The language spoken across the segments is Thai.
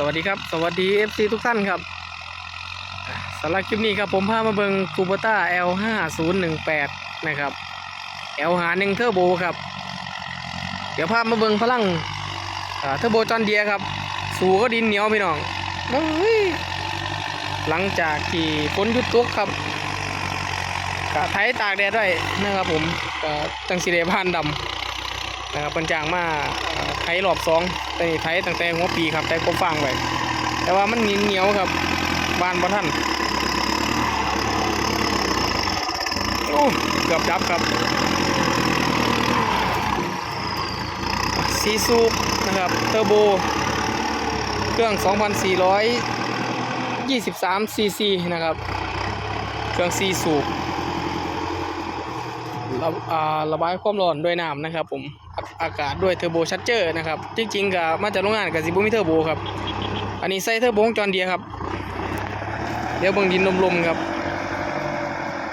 สวัสดีครับ สวัสดี FC ทุกท่านครับสำหรับคลิปนี้ครับผมพามาเบิงคูเปต้า L5018 นะครับ L หาหนึ่งเทอร์โบครับ เดี๋ยวพามาเบิงพลังเทอร์โบจอนเดียครับ สูก็ดินเหนียวพี่น้องเฮ้ยหลังจากที่ฝนหยุดตกครับกะไถตากแดดไว้นะครับผมกะจังสีเดพานดำ นะครับเป็นจางมาไถรอบสองแต่นี่ไถตั้งแต่หัวปีครับแต่กบฟางไว้แต่ว่ามันเหนียวเหนียวครับบานบ่ท่านโอ้เกือบดับครับซีซูปนะครับเทอร์โบ เครื่อง 2,423 ซีซีนะครับ เครื่องซีสูบระระบายความร้อนด้วยน้ำนะครับผม อากาศด้วยเทอร์โบชัดเจอร์นะครับ จริงๆกับมาจากโรงงานกับซิบุมิเทอร์โบครับ อันนี้ใส่เทอร์โบของจอนเดียครับ เดี๋ยวเบิ่งดินลมๆครับ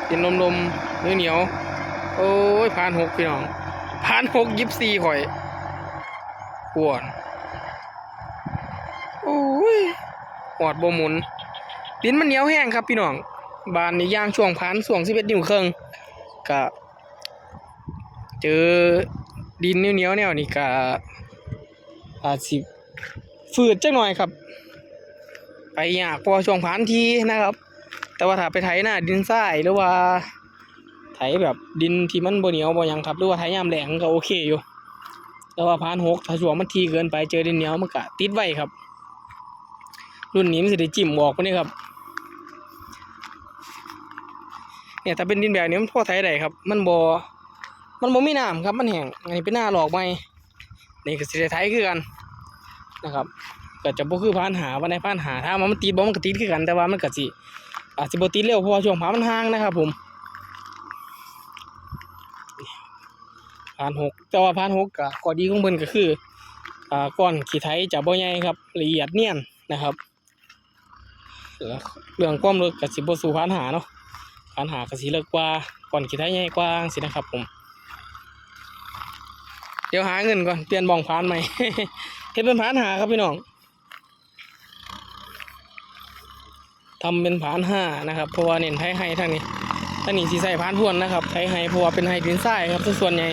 ดินลมๆเนื้อเหนียว โอ้ยผ่านหกพี่น้องผ่านหกยิบสี่ข่อยปวดโอ้ยหอดบ่หมุน ดินมันเหนียวแห้งครับพี่น้อง บานนี่ย่างช่วงผ่านช่วงสิบเอ็ดนิ้วครึ่งกะเจอ ดินเหนียวๆแนวนี่ก็อาจสิฝืดจังหน่อยครับ ไปยากพอช่วงผ่านทีนะครับ แต่ว่าถ้าไปไถหน้าดินทรายหรือว่าไถแบบดินที่มันบ่เหนียวบ่ยังครับหรือว่าไถยามแหลงก็โอเคอยู่แต่ว่าผ่านหกถ้าช่วงมันทีเกินไปเจอดินเหนียวมันก็ติดไว้ครับ รุ่นนี้มันสิได้จิ้มออกปนี่ครับเนี่ยถ้าเป็นดินแบบนี้มันพอไถได้ครับ มันบ่ มันบ่มีน้ำครับมันแห้งอันนี้เป็นหน้าหลอกใหมนี่ก็สิได้ไทยคือกันนะครับก็จะบ่คือพานหาวันไหนพานหาถ้ามันติดบ่มันก็ติดคือกันแต่ว่ามันก็สิอาจสิบ่ติดเร็วเพราะว่าช่วงผามันห่างนะครับ ผมพานหกแต่ว่าพานหกก็ข้อดีของเพิ่นก็คืออ่าก้อนขี้ไถจะบ่ใหญ่ครับละเอียดเนียนนะครับแล้วเรื่องความลึกก็สิบสู่พานหาเนาะพานหาก็สิเลิกกว่าก้อนขี้ไถใหญ่กว่าจังซี่นะครับผม เดี๋ยวหาเงินก่อนเปลี่ยนบองพานใหม่เฮ็ดเป็นพานหาครับพี่น้องทำเป็นพานห้านะครับเพราะว่าเน้นไทยไฮทางนี้ทางนี้สีใส่พานพวนนะครับไทยไฮเพราะว่าเป็นไฮดินทรายครับส่วนใหญ่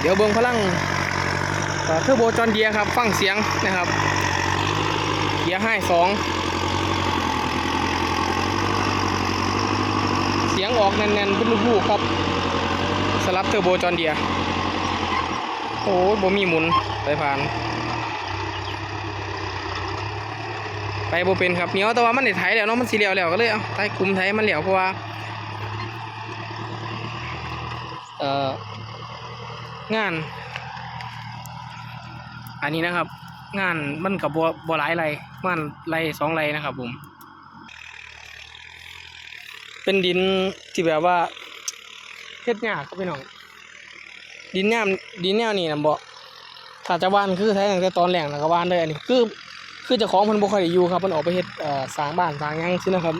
เดี๋ยวเบิ่งพลังเทอร์โบจอนเดียครับ ฟังเสียงนะครับเกียให้สอง เสี ยงออกแน่นๆเป็นลูกๆครับ สลับเทอร์โบจอนเดีย โอ้ยบ่มีหมุนไปผ่าน ไปบ่เป็นครับเหนียวแต่ว่ามันได้ไถแล้วเนาะมันสีเหลียวแล้วก็เลยเอาไถกลุ่มไถมันเหลียวเพราะว่าเอ่องาน อันนี้นะครับ งานมันกับบัวบัวหลายไรมันไรสองไรนะครับผม เป็นดินที่แบบว่าเฮ็ดยากครับพี่น้อง ดินแนวดินแนวนี้นะบ่ถ้าจะว่านคือแท้ตั้งแต่ตอนแรกนะก็ว่านเลยอันนี้คือคือจ้าของเพิ่นบ่ค่อยได้อยู่ครับเพิ่นออกไปเฮ็ดเอ่อสร้างบ้านสร้างหยังซี่นะครับ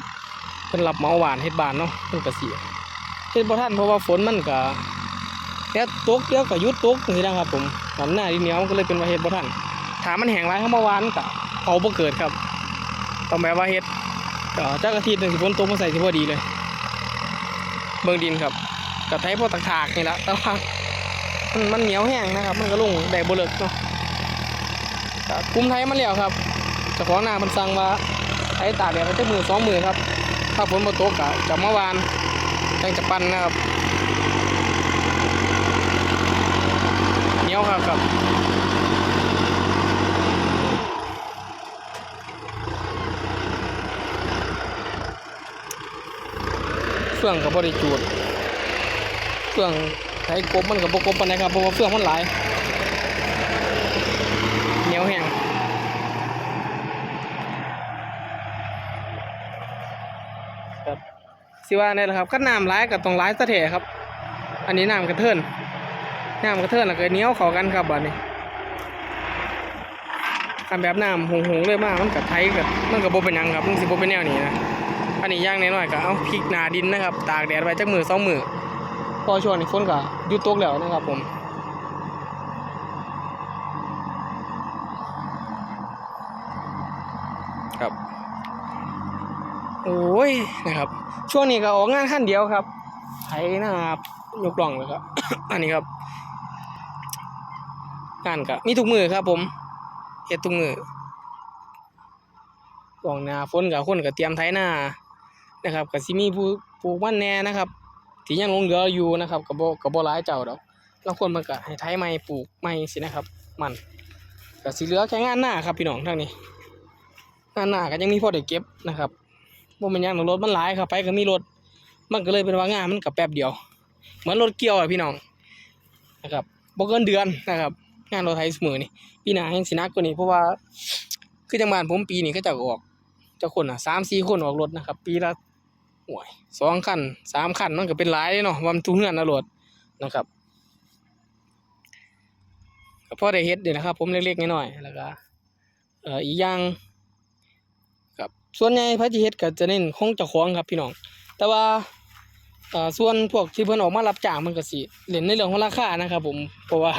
เพิ่นรับเหมาหวานเฮ็ดบ้านเนาะเพิ่นก็สิเฮ็ดบ่ทันเพราะว่าฝนมันก็แค่ตกเดียวก็หยุดตกจังซี่นะครับ ผมลำหน้าดินเหนียวมันก็เลยเป็นว่าเฮ็ดบ่ทันถามมันแห้งหลายเข้ามาหวานก็เอาบ่เกิดครับต้องแบบว่าเฮ็ดเอ่อจักอาทิตย์หนึงสิฝนตกมาใส่สิพอดีเลย เบิ่งดินครับกับไทยพวกตะขากนี่แหละแต่ว่ามันมันเหนียวแห้งนะครับ มันก็ลงได้บ่เลิกเนาะก็คุมไทยมันแล้วครับจ้าของนามันสั่งว่าไทยตากแดดไปจักมือสองมือครับ ถ้าฝนบ่ตกก็จะมาวานจังจะปั่นนะครับเหนียวครับครับ ฟื่องกับบริจูดเฟื่องไทยกบมันกับบกบปนใดครับเพราะว่าเฟื่องมันหลายเหนียวแห้งครับสิว่าเนี่ยแหละครับขั้นน้ำร้ายกับตรงร้ายสะเถครับ อันนี้น้ำกระเทินน้ำกระเทินแล้วก็เหนียวเข้ากันครับบัดนี้คันแบบน้ำหงหงเลยมากมันกับไทยกับมันกับโบเป็นยังครับมันสิโบเป็นแนวนี้นะ อันนี้ย่างน้อยๆก็เอาพริกนาดินนะครับ ตากแดดไว้จักมือสองมือพอช่วงนี้ฝนก็ยุดตกแล้วนะครับผมครับโอ้ยนะครับ ช่วงนี้ก็ออกงานขั้นเดียวครับไถนะครับยกล่องเลยครับ อันนี้ครับงานก็มีทุกมือครับ ผมเฮ็ดทุกมือกล่องนาฝนกับคนกับเตรียมไถนา นะครับก็สิมีผู้ปลูกมันแหน่นะครับที่ยังลงเหลืออยู่นะครับก็บ่ก็บ่หลายเจ้าดอกบางคนมันก็ให้ไถใหม่ปลูกใหม่สินะครับ มันก็สิเหลือแค่งานหน้าครับพี่น้องทางนี้งานหน้าก็ยังมีพอได้เก็บนะครับบ่แม่นยังรถมันหลายครับไปก็มีรถมันก็เลยเป็นว่างานมันก็แป๊บเดียว เหมือนรถเกี่ยวอะพี่น้องนะครับบ่เกินเดือนนะครับ งานรถไถเสมอนี่ปีหน้าแห่งสินักกว่านี้เพราะว่าคือจังหวัดผมปีนี้ก็จะออกจ้าคนอะสามสี่คนออกรถนะครับ ปีละ ห่วยสองคันสามคันมันก็เป็นหลายเลยเนาะวามันทุเงินนะรถนะครับก็พอได้เฮ็ดเดี๋ยนะครับ ผมเล็กๆน้อยๆแล้วก็เอ่ออีกอย่างครับส่วนใหญ่พระจิเฮ็ดก็จะเน้นของเจ้าของครับพี่น้อง แต่ว่าเอ่อส่วนพวกที่เพิ่นออกมารับจ้างมันก็สิเล่นในเรื่องของราคานะครับ ผมเพราะว่า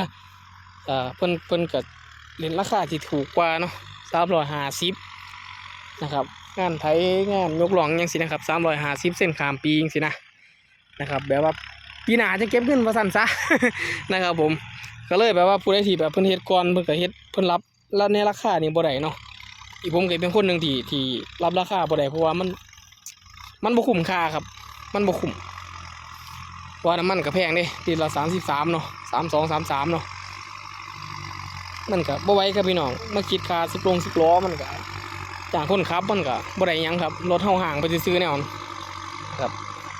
เอ่อเพิ่นเพิ่นก็เล่นราคาที่ถูกกว่าเนาะ350นะครับ งานไถงานยกหลองจังซี่นะครับ350เส้นขามปีจังซี่นะนะครับ แบบว่าปีหนาจะเก็บเงินว่าซั่นซะนะครับผมก็เลยแบบว่าผู้ใดที่แบบเพิ่นเฮ็ดก่อนเพิ่นก็เฮ็ดเพิ่นรับแล้วในราคานี่บ่ได้เนาะอีกผมก็เป็นคนหนึ่งที่ที่รับราคาบ่ได้เพราะว่ามัน มันบ่คุ้มค่าครับ มันบ่คุ้มว่าน้ำมันก็แพงเด้ลิตรละ33เนาะ32 33เนาะมันก็บ่ไหวครับพี่น้องมาคิดค่าสิบลงสิบล้อมันก็ จากคนขับมันก็บ่ได้หยังครับ รถเฮาห่างไปซื้อๆแน่นอนครับ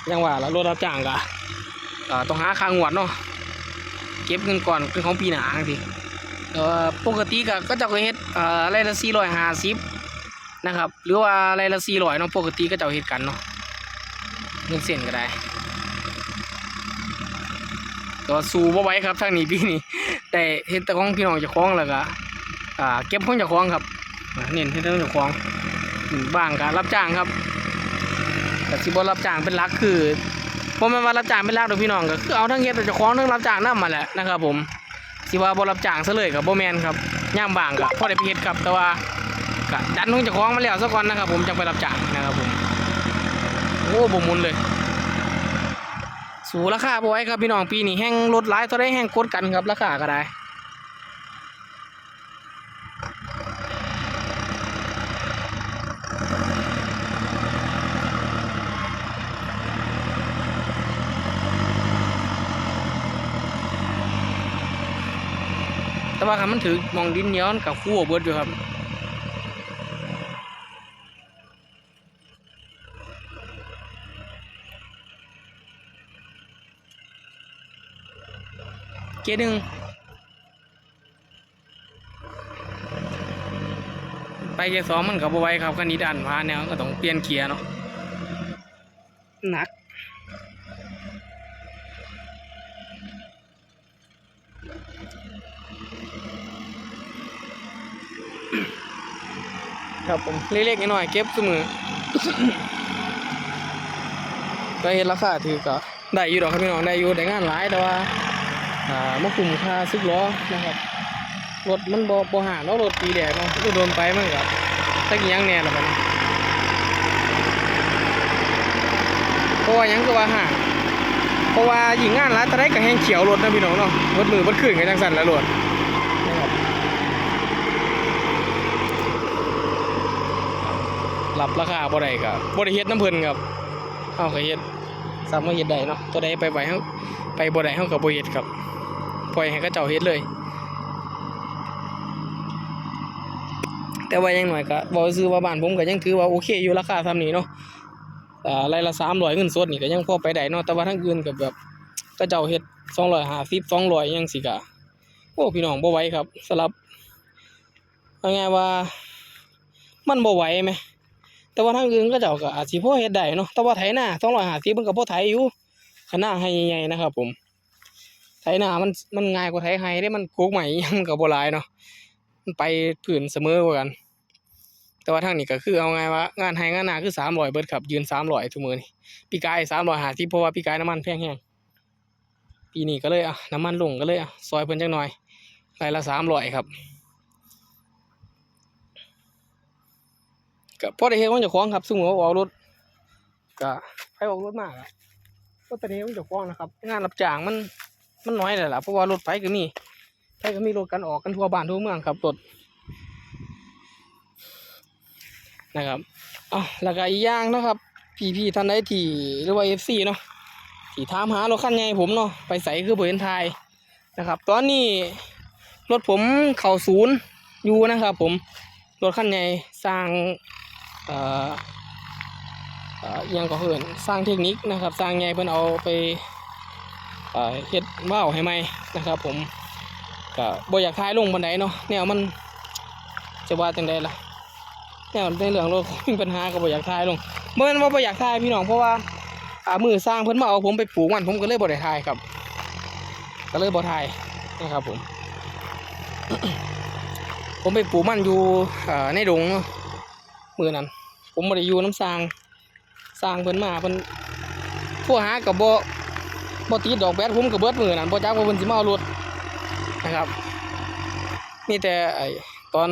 อยังว่าแล้วรถรับจ้างก็เอ่อต้องหาค่างวดเนาะเก็บเงินก่อนเป็นของปีหน้าจังซี่เอ่อปกติก็ก็เจ้าก็เฮ็ดเอ่อรายละ450นะครับ หรือว่ารายละ400เนาะปกติก็เจ้าเฮ็ดกันเนาะเงินเส้นก็ได้ก็สู้บ่ไหวครับทางนี้ปีนี้แต่เฮ็ดแต่ของพี่น้องเจ้าของแล้วก็อ่าเก็บของเจ้าของครับอ่า เน้นเฮ็ดแต่องเจ้าของบ้างก็รับจ้างครับแต่สิบ่รับจ้างเป็นลักคือบ่แม่นว่ารับจ้างเป็นลักดอกพี่น้องก็คือเอาทั้งเฮ็ดแต่เจ้าของทั้งรับจ้างนำมาแหละนะครับ ผมสิว่าบ่รับจ้างซะเลยก็บ่แมนครับย่ามบ้างก็พอได้ไปเฮ็ดครับ แต่ว่าก็ดันของเจ้าของมาแล้วซะก่อนนะครับ ผมจังไปรับจ้างนะครับผมโอ้บ่หมุนเลย สูราคาบ่ไหว้ครับพี่น้องปีนี้แห้งลดหลายตัวได้แห้งกดกันครับราคาก็ได้ ว่าคันมันถือมองดินเหนียวมันกับคู่เบิดอยู่ครับเกียร์หนึ่งไปเกียร์สองมันกับไว้ครับคันนี้ดันพาแนวก็ต้องเปลี่ยนเกียร์เนาะหนัก ครับผมเล็กๆน้อยๆเก็บเสมอก็เห็นราคาถือก็ได้อยู่ดอกครับพี่น้องได้อยู่ได้งานหลายแต่ว่าอ่ามาคุ้มค่าสิบล้อนะครับรถมันบ่บ่ห่างเนาะรถปีแดกเนาะก็โดนไปมันก็ตะกี้ยังแน่ละบันเพราะว่ายังคือว่าห่าเพราะว่ายิงงานหลายแต่ได้ก็แห้งเขียวรถนะพี่น้องเนาะรถมือรถขึ้นกันจังสั่นแล้วรถนะครับ รับราคาบ่ได้ก็บ่ได้เฮ็ดน้ำเพิ่นครับเฮาก็เฮ็ดสามารถเฮ็ดได้เนาะตัวใดไปไหวเฮาไปบ่ได้เฮาก็บ่เฮ็ดครับปล่อยให้เขาเจ้าเฮ็ดเลย แต่ว่ายังหน่อยก็บอกซื้อว่าบ้านผมก็ยังถือว่าโอเคอยู่ราคาทำนี้เนาะอ่ารายละสามร้อยเงินสดนี่ก็ยังพอไปได้เนาะแต่ว่าทั้งอื่นก็แบบก็เจ้าเฮ็ดสองร้อยห้าสิบสองร้อยยังสิกะโอ้พี่น้องบ่ไหวครับสำหรับเอาไงว่ามันบ่ไหวไหม แต่ว่าทางอื่นก็เจ้าก็อาจสิพ่อเฮ็ดได้เนาะแต่ว่าไถนาสองร้อยห้าสิบมันก็พอไถอยู่ขนาดให้ใหญ่ๆนะครับ ผม ไถนามันมันง่ายกว่าไถไฮได้มันโกกใหม่ยังกับโบหลายเนาะมันไปผืนเสมอกว่ากัน แต่ว่าทางนี้ก็คือเอาไงว่างานไฮงานนาคือสามร้อยเบิดครับ ยืนสามร้อยทุกมือนี่ปีกายสามร้อยหาที่เพราะว่าปีกายน้ำมันแพงแห้งปีนี้ก็เลยอะน้ำมันลงก็เลยอะซอยเพิ่นจังหน่อยรายละสามร้อยครับ ก็พอได้เฮ็ดของเจ้าของครับซึ่งผมออกรถก็ให้ออกรถมากอะก็ต่เฮ็ดของเจ้าของนะครับงานรับจ้างมันมันน้อยเลยล่ะเพราะว่ารถไฟก็มีไฟก็มีรถกันออกกันทั่วบ้านทั่วเมืองครับรถนะครับเอาแล้วก็อีกอย่างนะครับพี่ๆท่านใดที่หรือว่า FC เนาะที่ถามหารถคันใหญ่ผมเนาะไปใส่คือบ่เห็นทายนะครับ ตอนนี้รถผมเข้าศูนย์อยู่นะครับ ผมรถคันใหญ่สร้าง ยังก็เหินสร้างเทคนิคนะครับ สร้างไงเพิ่นเอาไปเฮ็ดว่าวให้ใหมนะครับผมก็บ่อยากทายลงบันไดเนาะแนวมันจะว่าจังไดล่ะแนวในเรื่องรถมีปัญหาก็บ่อยากทายลงบ่แม่นว่าบ่อยากทายพี่น้องเพราะว่าอ่ามือสร้างเพิ่นมาเอาผมไปปลูกมันผมก็เลยบ่ได้ทายครับก็เลยบ่ทายนะครับผม ผมไปปลูกมันอยู่อ่อในดงเมือนั้น ผมบ่ได้อยู่น้ำสร้างสร้างเพิ่นมาเพิ่นโทั่วหากับบ่บ่ติดดอกแบดผมกับเบิดมือนั้นบ่จักว่าเพิ่นสิมาเอารถนะครับมีแต่ไอ้ตอน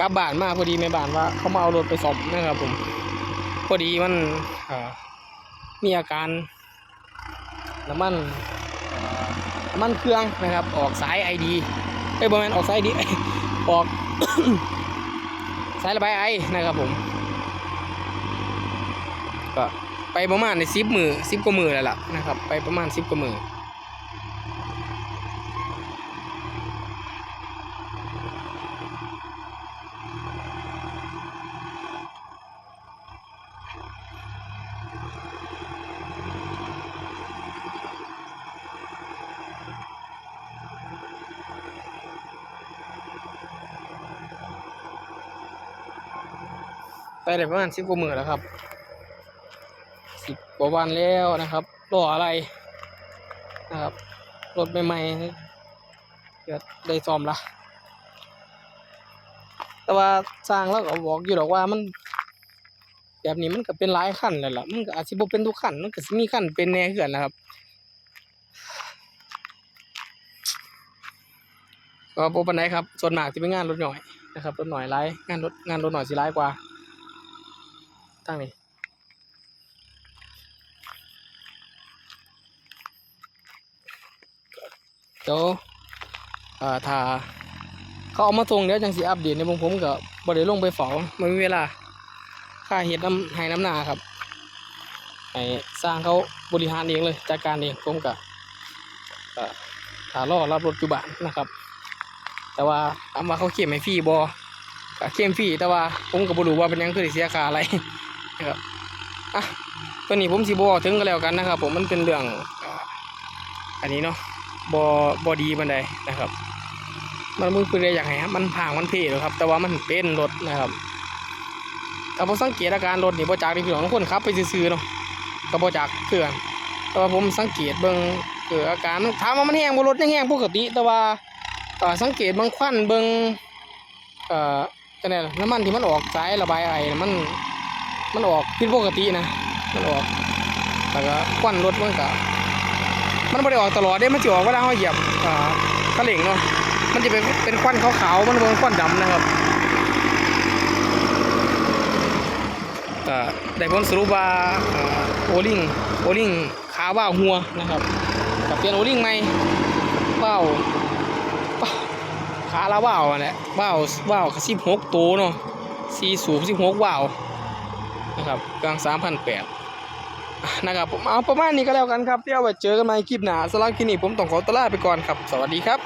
กลับบ้านมาพอดีแม่บ้านว่า เขามาเอารถไปซ่อมนะครับ ผม พอดีมันมีอาการน้ำมันน้ำมันเครื่องนะครับ ออกสายไอดีเอ้บ่แมนออกสายดีออก สายระบายไอนะครับผม ก็ไปประมาณในสิบมือสิบกว่ามือแล้วล่ะนะครับ ไปประมาณสิบกว่ามือ ไปได้ประมาณสิบกว่ามือแล้วครับสิบกว่าวันแล้วนะครับรออะไรนะครับรถใหม่ๆเกิดได้ซ่อมละแต่ว่าสร้างแล้วก็บอกอยู่หรอกว่ามัน แบบนี้มันก็เป็นหลายขั้นแล้วล่ะมันก็อาจสิบ่เป็นทุกขั้นมันก็มีขั้นเป็นแน่คือนนะครับก็บ่ปานใดครับส่วนมากสิเป็นงานรถหน่อยนะครับรถหน่อยหลายงานรถงานรถหน่อยสิหลายกว่า ทางนี้เดี๋ยวเอ่อถ้าเขาเอามาส่งเดี๋ยวจังสิอัปเดตในวงผมก็บ่ได้ลงไปเฝ้าไม่มีเวลา ค่าเฮ็ดน้ำให้น้ำหนาครับให้สร้างเขาบริหารเองเลยจัดการเองผมก็เอ่อถ้ารอรับรถอยู่บ้านนะครับ แต่ว่าถามว่าเขาเข็มให้ฟรีบ่ก็เข็มฟรีแต่ว่าผมก็บ่รู้ว่าเป็นยังคือเสียค่าอะไร นะครับอะตัวนี้ผมสิบ่ถึงก็แล้วกันนะครับ ผมมันเป็นเรื่องอันนี้เนาะบอบอดีบันไดนะครับ มันมึงคือเลยอยากให้มันผ่างมันเพหรอครับ แต่ว่ามันเป็นรถนะครับแต่ผมสังเกตอาการรถนี่บ่จากที่พี่น้องคนขับ ไปซื้อๆเนาะก็บ่จากเพื่อนแต่ว่าผมสังเกตเบิ่งเอออาการถามว่ามันแห้งบ่รถยังแห้งปกติ แต่ว่าเอ่อสังเกตเบิ่งควันเบิ่งเอ่อจังได๋ล่ะน้ำมันที่มันออกสายระบายไอน่ะมัน มันออกผิดปกตินะ มันออกแล้วก็ควันรถมันก็มันไม่ได้ออกตลอดเด้มันจะออกเวลาเราเหยียบอ่าคันเร่งเนาะ มันจะเป็นเป็นควันขาวๆ มันเป็นควันดำนะครับก็ได้ผลสรุปว่าอ่าโอลิงโอลิงขาว่าวหัวนะครับก็เปลี่ยนโอลิงใหม่ว่าวว้าขาละว่าวอะแหละว่าวว่าวสิบหกตัวเนาะสี่สูบสิบหกว่าว นะครับกลางสามพันแปดนะครับผมเอาประมาณนี้ก็แล้วกันครับเดี๋ยวไว้เจอกันใหม่คลิปหน้าสำหรับคลิปนี้ผมต้องขอตลาไปก่อนครับ สวัสดีครับ